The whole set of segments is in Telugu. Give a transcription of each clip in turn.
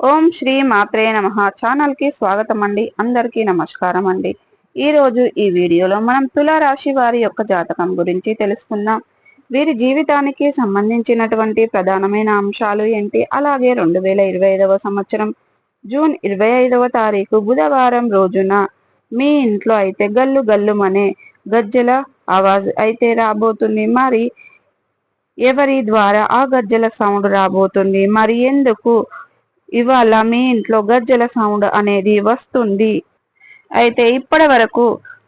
ఓం శ్రీ మాత్రే నమ. ఛానల్కి స్వాగతం అండి అందరికీ నమస్కారం అండి ఈ రోజు ఈ వీడియోలో మనం తులారాశి వారి యొక్క జాతకం గురించి తెలుసుకుందాం. వీరి జీవితానికి సంబంధించినటువంటి ప్రధానమైన అంశాలు ఏంటి? అలాగే రెండు వేల ఇరవై ఐదవ సంవత్సరం జూన్ ఇరవై ఐదవ తారీఖు బుధవారం రోజున మీ ఇంట్లో అయితే గల్లు గల్లుమనే గజ్జల ఆవాజ్ అయితే రాబోతుంది. మరి ఎవరి ద్వారా ఆ గజ్జల సౌండ్ రాబోతుంది? మరి ఎందుకు ఇవాళ మీ ఇంట్లో గజ్జల సౌండ్ అనేది వస్తుంది. అయితే ఇప్పటి వరకు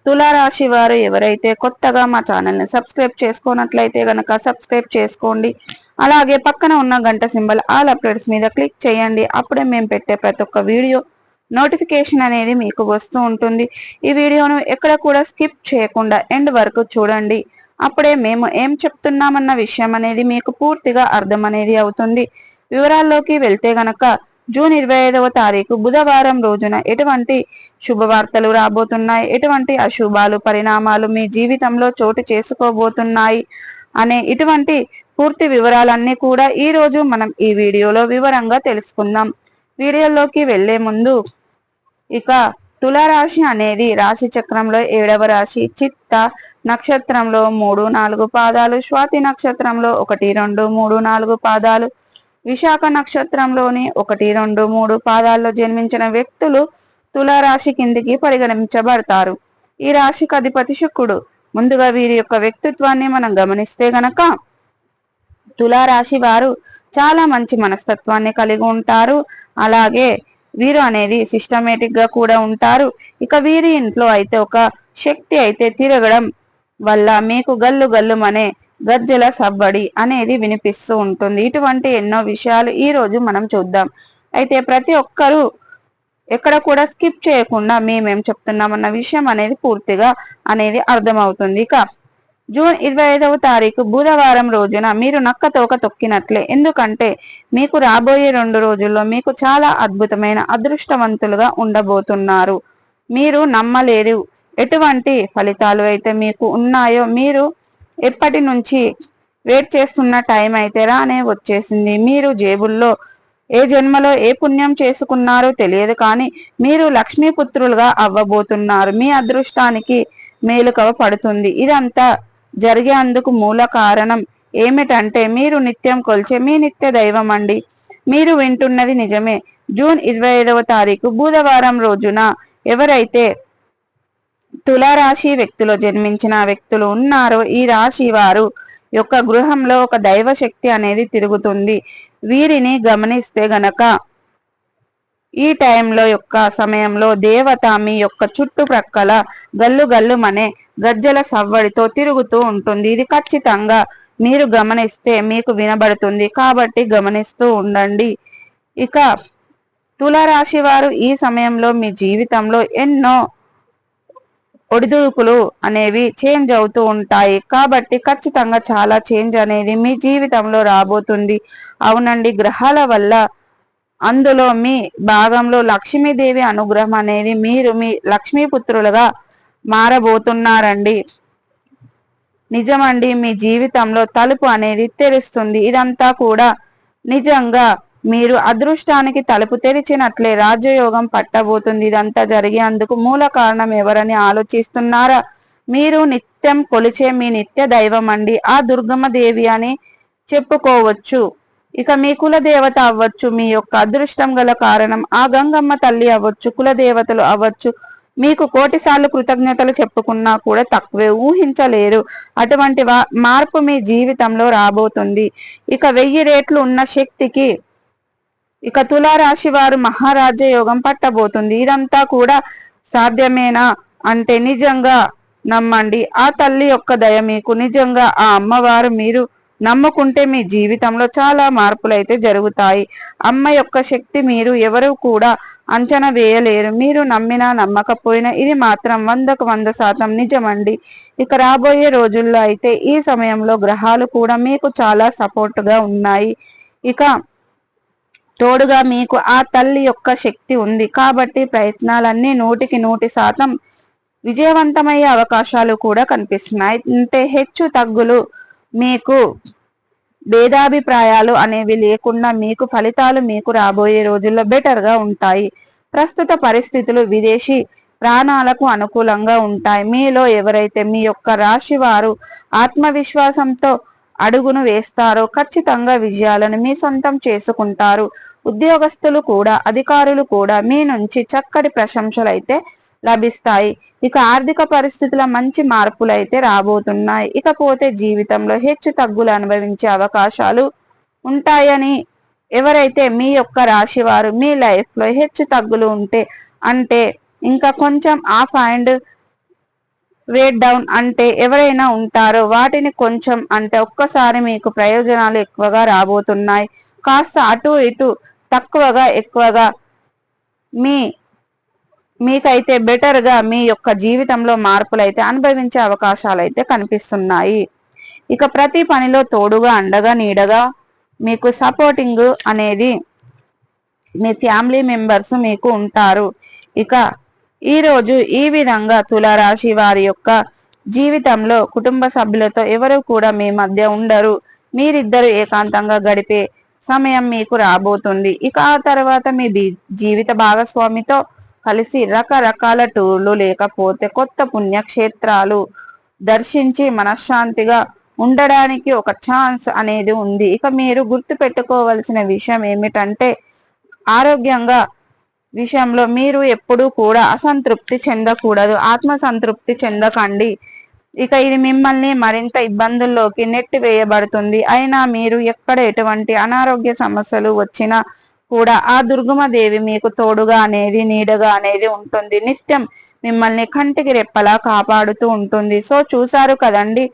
తులారాశి వారు ఎవరైతే కొత్తగా మా ఛానల్ని సబ్స్క్రైబ్ చేసుకున్నట్లయితే గనక సబ్స్క్రైబ్ చేసుకోండి. అలాగే పక్కన ఉన్న గంట సింబల్ ఆల్ అప్డేట్స్ మీద క్లిక్ చేయండి. అప్పుడే మేము పెట్టే ప్రతి ఒక్క వీడియో నోటిఫికేషన్ అనేది మీకు వస్తూ ఉంటుంది. ఈ వీడియోను ఎక్కడ కూడా స్కిప్ చేయకుండా ఎండ్ వరకు చూడండి. అప్పుడే మేము ఏం చెప్తున్నామన్న విషయం అనేది మీకు పూర్తిగా అర్థం అనేది అవుతుంది. వివరాల్లోకి వెళ్తే గనక జూన్ ఇరవై ఐదవ తారీఖు బుధవారం రోజున ఎటువంటి శుభవార్తలు రాబోతున్నాయి? ఎటువంటి అశుభాలు పరిణామాలు మీ జీవితంలో చోటు చేసుకోబోతున్నాయి? అనే ఇటువంటి పూర్తి వివరాలన్నీ కూడా ఈ రోజు మనం ఈ వీడియోలో వివరంగా తెలుసుకుందాం. వీడియోలోకి వెళ్ళే ముందు ఇక తులారాశి అనేది రాశి చక్రంలో ఏడవ రాశి. చిత్త నక్షత్రంలో మూడు నాలుగు పాదాలు స్వాతి నక్షత్రంలో ఒకటి రెండు మూడు నాలుగు పాదాలు విశాఖ నక్షత్రంలోని ఒకటి రెండు మూడు పాదాల్లో జన్మించిన వ్యక్తులు తులారాశి కిందికి పరిగణించబడతారు. ఈ రాశికి అధిపతి శుక్రుడు. ముందుగా వీరి యొక్క వ్యక్తిత్వాన్ని మనం గమనిస్తే గనక తులారాశి వారు చాలా మంచి మనస్తత్వాన్ని కలిగి ఉంటారు. అలాగే వీరు అనేది సిస్టమేటిక్గా కూడా ఉంటారు. ఇక వీరి ఇంట్లో అయితే ఒక శక్తి అయితే తిరగడం వల్ల మీకు గల్లు గల్లుమనే గజ్జల సబ్బడి అనేది వినిపిస్తూ ఉంటుంది. ఇటువంటి ఎన్నో విషయాలు ఈ రోజు మనం చూద్దాం. అయితే ప్రతి ఒక్కరూ ఎక్కడ కూడా స్కిప్ చేయకుండా మేమేం చెప్తున్నామన్న విషయం అనేది పూర్తిగా అనేది అర్థమవుతుంది. ఇక జూన్ ఇరవై ఐదవ తారీఖు బుధవారం రోజున మీరు నక్క తోక తొక్కినట్లే. ఎందుకంటే మీకు రాబోయే రెండు రోజుల్లో మీకు చాలా అద్భుతమైన అదృష్టవంతులుగా ఉండబోతున్నారు. మీరు నమ్మలేరు. ఎటువంటి ఫలితాలు అయితే మీకు ఉన్నాయో మీరు ఎప్పటి నుంచి వెయిట్ చేస్తున్న టైం అయితే రానే వచ్చేసింది. మీరు జేబుల్లో ఏ జన్మలో ఏ పుణ్యం చేసుకున్నారో తెలియదు కానీ మీరు లక్ష్మీపుత్రులుగా అవ్వబోతున్నారు. మీ అదృష్టానికి మేలుకవ పడుతుంది. ఇదంతా జరిగేందుకు మూల కారణం ఏమిటంటే మీరు నిత్యం కొల్చే మీ నిత్య దైవం అండి. మీరు వింటున్నది నిజమే. జూన్ ఇరవై ఐదవ తారీఖు బుధవారం రోజున ఎవరైతే తులారాశి వ్యక్తులు జన్మించిన వ్యక్తులు ఉన్నారు. ఈ రాశి వారు యొక్క గృహంలో ఒక దైవ శక్తి అనేది తిరుగుతుంది. వీరిని గమనిస్తే గనక ఈ టైంలో యొక్క సమయంలో దేవత మీ యొక్క చుట్టుప్రక్కల గల్లు గల్లుమనే గజ్జల సవ్వడితో తిరుగుతూ ఉంటుంది. ఇది ఖచ్చితంగా మీరు గమనిస్తే మీకు వినబడుతుంది. కాబట్టి గమనిస్తూ ఉండండి. ఇక తులారాశి వారు ఈ సమయంలో మీ జీవితంలో ఎన్నో ఒడిదుడుకులు అనేవి చేంజ్ అవుతూ ఉంటాయి. కాబట్టి ఖచ్చితంగా చాలా చేంజ్ అనేది మీ జీవితంలో రాబోతుంది. అవునండి గ్రహాల వల్ల అందులో మీ భాగంలో లక్ష్మీదేవి అనుగ్రహం అనేది మీరు మీ లక్ష్మీపుత్రులుగా మారబోతున్నారండి. నిజమండి మీ జీవితంలో తలుపు అనేది తెరుస్తుంది. ఇదంతా కూడా నిజంగా మీరు అదృష్టానికి తలుపు తెరిచినట్లే రాజయోగం పట్టబోతుంది. ఇదంతా జరిగేందుకు మూల కారణం ఎవరని ఆలోచిస్తున్నారా? మీరు నిత్యం కొలిచే మీ నిత్య దైవం అండి ఆ దుర్గమ్మ దేవి అని చెప్పుకోవచ్చు. ఇక మీ కులదేవత అవ్వచ్చు. మీ యొక్క అదృష్టం గల కారణం ఆ గంగమ్మ తల్లి అవ్వచ్చు కుల దేవతలు అవ్వచ్చు. మీకు కోటిసార్లు కృతజ్ఞతలు చెప్పుకున్నా కూడా తక్కువే ఊహించలేరు. అటువంటి మార్పు మీ జీవితంలో రాబోతుంది. ఇక వెయ్యి రేట్లు ఉన్న శక్తికి ఇక తులారాశి వారు మహారాజ యోగం పట్టబోతుంది. ఇదంతా కూడా సాధ్యమేనా అంటే నిజంగా నమ్మండి. ఆ తల్లి యొక్క దయ మీకు నిజంగా ఆ అమ్మవారు మీరు నమ్ముకుంటే మీ జీవితంలో చాలా మార్పులైతే జరుగుతాయి. అమ్మ యొక్క శక్తి మీరు ఎవరు కూడా అంచనా వేయలేరు. మీరు నమ్మినా నమ్మకపోయినా ఇది మాత్రం వందకు వంద శాతం నిజమండి. ఇక రాబోయే రోజుల్లో అయితే ఈ సమయంలో గ్రహాలు కూడా మీకు చాలా సపోర్ట్గా ఉన్నాయి. ఇక తోడుగా మీకు ఆ తల్లి యొక్క శక్తి ఉంది. కాబట్టి ప్రయత్నాలన్నీ నూటికి నూటి శాతం విజయవంతమయ్యే అవకాశాలు కూడా కనిపిస్తున్నాయి. అంటే హెచ్చు తగ్గులు మీకు భేదాభిప్రాయాలు అనేవి లేకుండా మీకు ఫలితాలు మీకు రాబోయే రోజుల్లో బెటర్గా ఉంటాయి. ప్రస్తుత పరిస్థితులు విదేశీ ప్రాణాలకు అనుకూలంగా ఉంటాయి. మీలో ఎవరైతే మీ యొక్క రాశి వారు ఆత్మవిశ్వాసంతో అడుగును వేస్తారో ఖచ్చితంగా విజయాలను మీ సొంతం చేసుకుంటారు. ఉద్యోగస్తులు కూడా అధికారులు కూడా మీ నుంచి చక్కటి ప్రశంసలు అయితే లభిస్తాయి. ఇక ఆర్థిక పరిస్థితుల మంచి మార్పులు అయితే రాబోతున్నాయి. ఇకపోతే జీవితంలో హెచ్చు తగ్గులు అనుభవించే అవకాశాలు ఉంటాయని ఎవరైతే మీ యొక్క రాశి వారు మీ లైఫ్లో హెచ్చు తగ్గులు ఉంటే అంటే ఇంకా కొంచెం ఆఫ్ అండ్ వేట్ డౌన్ అంటే ఎవరైనా ఉంటారో వాటిని కొంచెం అంటే ఒక్కసారి మీకు ప్రయోజనాలు ఎక్కువగా రాబోతున్నాయి. కాస్త అటు ఇటు తక్కువగా ఎక్కువగా మీ మీకైతే బెటర్గా మీ యొక్క జీవితంలో మార్పులు అయితే అనుభవించే అవకాశాలు అయితే కనిపిస్తున్నాయి. ఇక ప్రతి పనిలో తోడుగా అండగా నీడగా మీకు సపోర్టింగ్ అనేది మీ ఫ్యామిలీ మెంబర్స్ మీకు ఉంటారు. ఇక ఈరోజు ఈ విధంగా తులారాశి వారి యొక్క జీవితంలో కుటుంబ సభ్యులతో ఎవరు కూడా మీ మధ్య ఉండరు. మీరిద్దరు ఏకాంతంగా గడిపే సమయం మీకు రాబోతుంది. ఇక ఆ తర్వాత మీ జీవిత భాగస్వామితో కలిసి రకరకాల టూర్లు లేకపోతే కొత్త పుణ్యక్షేత్రాలు దర్శించి మనశ్శాంతిగా ఉండడానికి ఒక ఛాన్స్ అనేది ఉంది. ఇక మీరు గుర్తు పెట్టుకోవలసిన విషయం ఏమిటంటే ఆరోగ్యంగా విషయంలో మీరు ఎప్పుడూ కూడా అసంతృప్తి చెందకూడదు. ఆత్మ సంతృప్తి చెందకండి. ఇక ఇది మిమ్మల్ని మరింత ఇబ్బందుల్లోకి నెట్టి వేయబడుతుంది అయినా మీరు ఎక్కడ ఎటువంటి అనారోగ్య సమస్యలు వచ్చినా కూడా ఆ దుర్గమదేవి మీకు తోడుగా అనేది నీడగా అనేది ఉంటుంది. నిత్యం మిమ్మల్ని కంటికి రెప్పలా కాపాడుతూ ఉంటుంది. సో చూసారు కదండి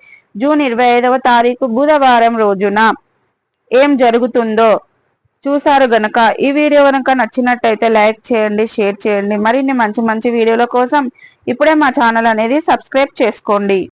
జూన్ ఇరవై ఐదవ తారీఖు బుధవారం రోజున ఏం జరుగుతుందో చూసారు గనక. ఈ వీడియో కనుక నచ్చినట్టయితే లైక్ చేయండి షేర్ చేయండి. మరిన్ని మంచి మంచి వీడియోల కోసం ఇప్పుడే మా ఛానల్ అనేది సబ్స్క్రైబ్ చేసుకోండి.